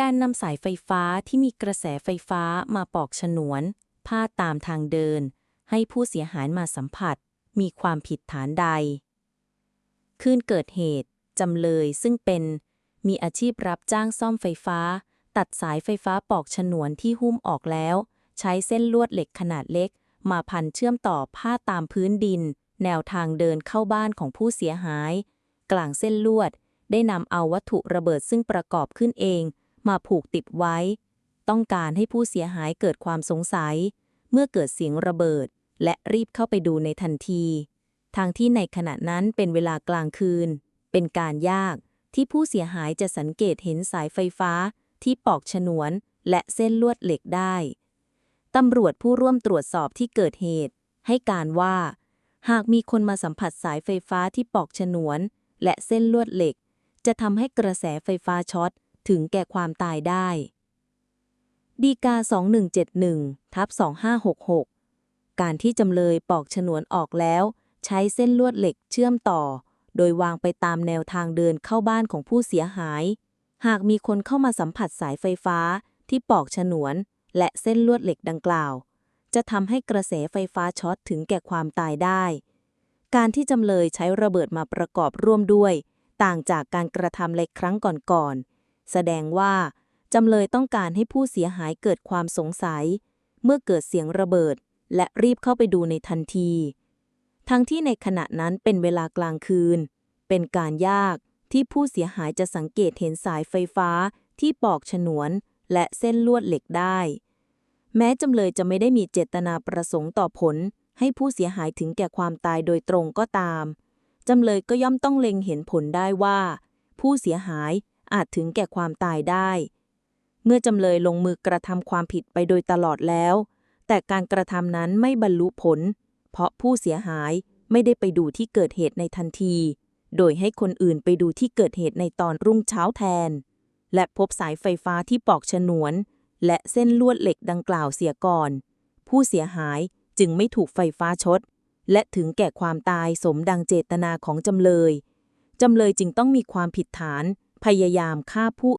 การนำสายไฟฟ้าที่มีกระแสไฟฟ้ามาปอกฉนวนพาดตามทางเดิน ให้ผู้เสียหายมาสัมผัส มีความผิดฐานใด คืนเกิดเหตุ จำเลยซึ่งเป็น มีอาชีพรับจ้างซ่อมไฟฟ้า ตัดสายไฟฟ้าปอกฉนวนที่หุ้มออกแล้ว ใช้เส้นลวดเหล็กขนาดเล็ก มาพันเชื่อมต่อผ้าตามพื้นดิน แนวทางเดินเข้าบ้านของผู้เสียหาย กลางเส้นลวด ได้นำเอาวัตถุระเบิดซึ่งประกอบขึ้นเอง มาผูกติดไว้ ต้องการให้ผู้เสียหายเกิดความสงสัย เมื่อเกิดเสียงระเบิด และรีบเข้าไปดูในทันที ทางที่ในขณะนั้นเป็นเวลากลางคืน เป็นการยากที่ผู้เสียหายจะสังเกตเห็นสายไฟฟ้า ที่ปอกฉนวน และเส้นลวดเหล็กได้ตำรวจผู้ร่วมตรวจสอบที่เกิดเหตุ ให้การว่า หากมีคนมาสัมผัสสายไฟฟ้าที่ปอกฉนวน และเส้นลวดเหล็ก จะทำให้กระแสไฟฟ้าช็อต ถึงแก่ความตายได้ดีกา 2171ทับ2566 การที่จำเลยปอกฉนวนออกแล้ว ใช้เส้นลวดเหล็กเชื่อมต่อ โดยวางไปตามแนวทางเดินเข้าบ้านของผู้เสียหาย หากมีคนเข้ามาสัมผัสสายไฟฟ้าที่ปอกฉนวน และเส้นลวดเหล็กดังกล่าว จะทำให้กระแสไฟฟ้าช็อตถึงแก่ความตายได้ การที่จำเลยใช้ระเบิดมาประกอบร่วมด้วย ต่างจากการกระทำในครั้งก่อนๆ แสดงว่า จำเลยต้องการให้ผู้เสียหายเกิดความสงสัย เมื่อเกิดเสียงระเบิด และรีบเข้าไปดูในทันที ทั้งที่ในขณะนั้นเป็นเวลากลางคืน เป็นการยากที่ผู้เสียหายจะสังเกตเห็นสายไฟฟ้าที่ปอกฉนวน และเส้นลวดเหล็กได้ แม้จำเลยจะไม่ได้มีเจตนาประสงค์ต่อผล ให้ผู้เสียหายถึงแก่ความตายโดยตรงก็ตาม จำเลยก็ย่อมต้องเล็งเห็นผลได้ว่า ผู้เสียหาย อาจถึงแก่ความตายได้ เมื่อจำเลยลงมือกระทำความผิดไปโดยตลอดแล้ว แต่การกระทำนั้นไม่บรรลุผล เพราะผู้เสียหายไม่ได้ไปดูที่เกิดเหตุในทันที โดยให้คนอื่นไปดูที่เกิดเหตุในตอนรุ่งเช้าแทน และพบสายไฟฟ้าที่ปอกฉนวน และเส้นลวดเหล็กดังกล่าวเสียก่อน ผู้เสียหายจึงไม่ถูกไฟฟ้าช็อตและถึงแก่ความตายสมดังเจตนาของจำเลย จำเลยจึงต้องมีความผิดฐาน พยายามฆ่าผู้